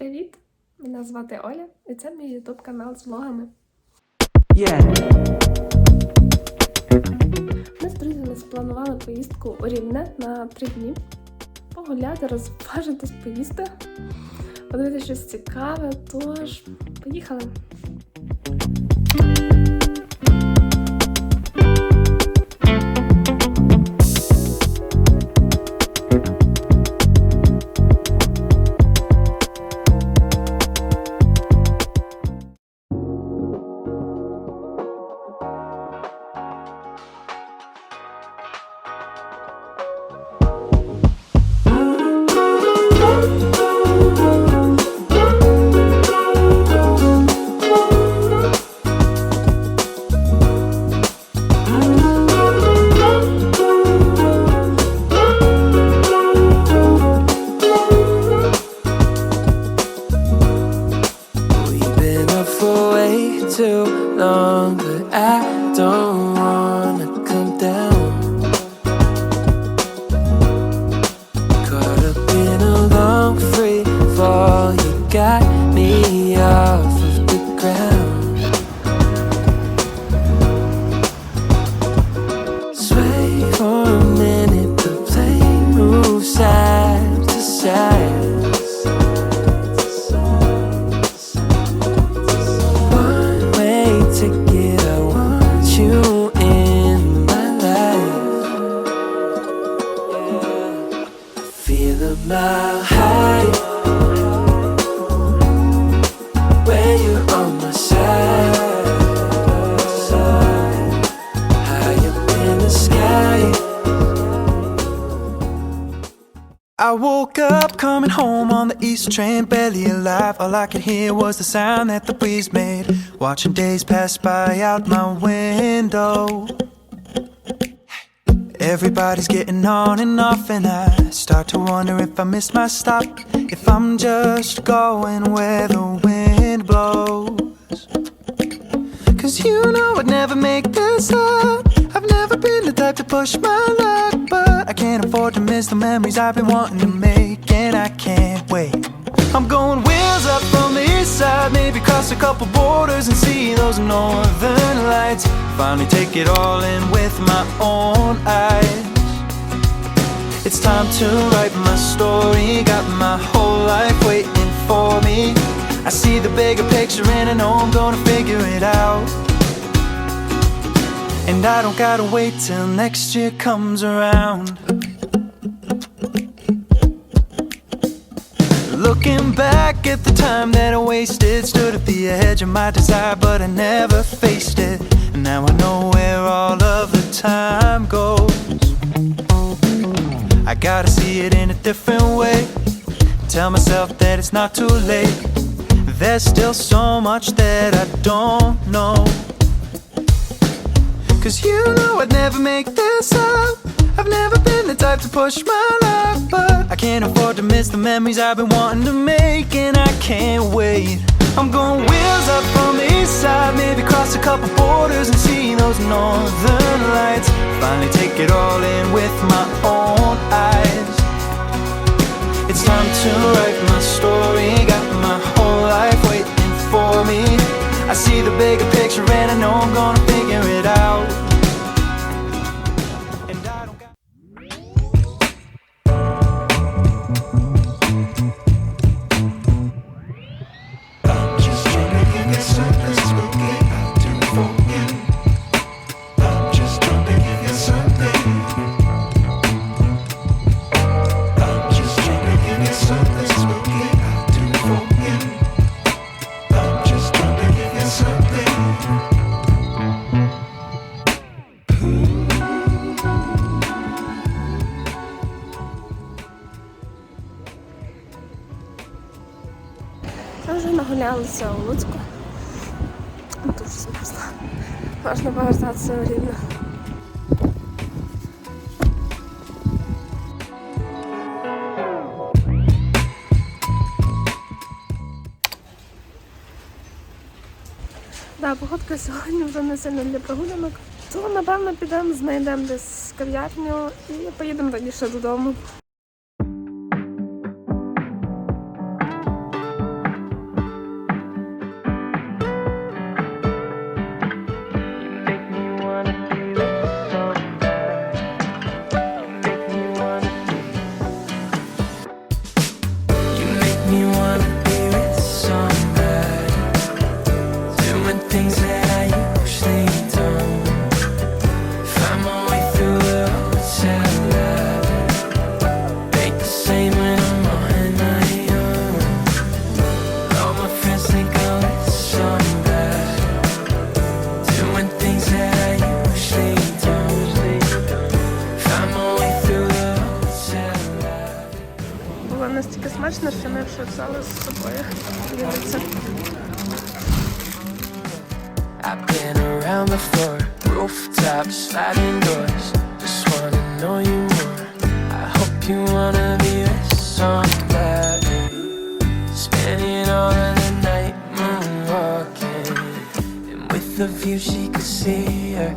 Привіт! Мене звати Оля, і це мій ютуб канал з влогами. Yeah. Ми з друзями спланували поїздку у Рівне на три дні. Погуляти, розважитись, поїсти, подивитися щось цікаве, тож поїхали. I woke up coming home on the east train, barely alive. All I could hear was the sound that the breeze made. Watching days pass by out my window. Everybody's getting on and off, and I start to wonder if I missed my stop. If I'm just going where the wind blows. Cause you know I'd never make this up. I've never been the type to push my luck, but I can't afford to miss the memories I've been wanting to make, and I can't wait. I'm going wheels up from the east side, maybe cross a couple borders and see those northern lights. Finally take it all in with my own eyes. It's time to write my story, got my whole life waiting for me. I see the bigger picture and I know I'm gonna figure it out. And I don't gotta wait till next year comes around. Looking back at the time that I wasted, stood at the edge of my desire, but I never faced it. Time goes. I gotta see it in a different way. Tell myself that it's not too late. There's still so much that I don't know. Cause you know I'd never make this up. I've never been the type to push my luck, but I can't afford to miss the memories I've been wanting to make, and I can't wait. I'm going wheels up from the east side, maybe cross a couple borders and see those northern lights. Finally take it all in with my own eyes. It's time to write my story, got my whole life waiting for me. I see the bigger picture and I know I'm gonna figure вже нагулялися у Луцьку. Дуже смішно. Можна повертатися у Рівне. Да, погодка сьогодні вже не сильно для прогулянок. То напевно підемо, знайдемо десь кав'ярню і поїдемо раніше додому. Ой, дивиться. I've been around the floor, rooftops, sliding doors. Just wanna know you more. I hope you wanna be with somebody. Spending all of the night moonwalking. And with the view she could see her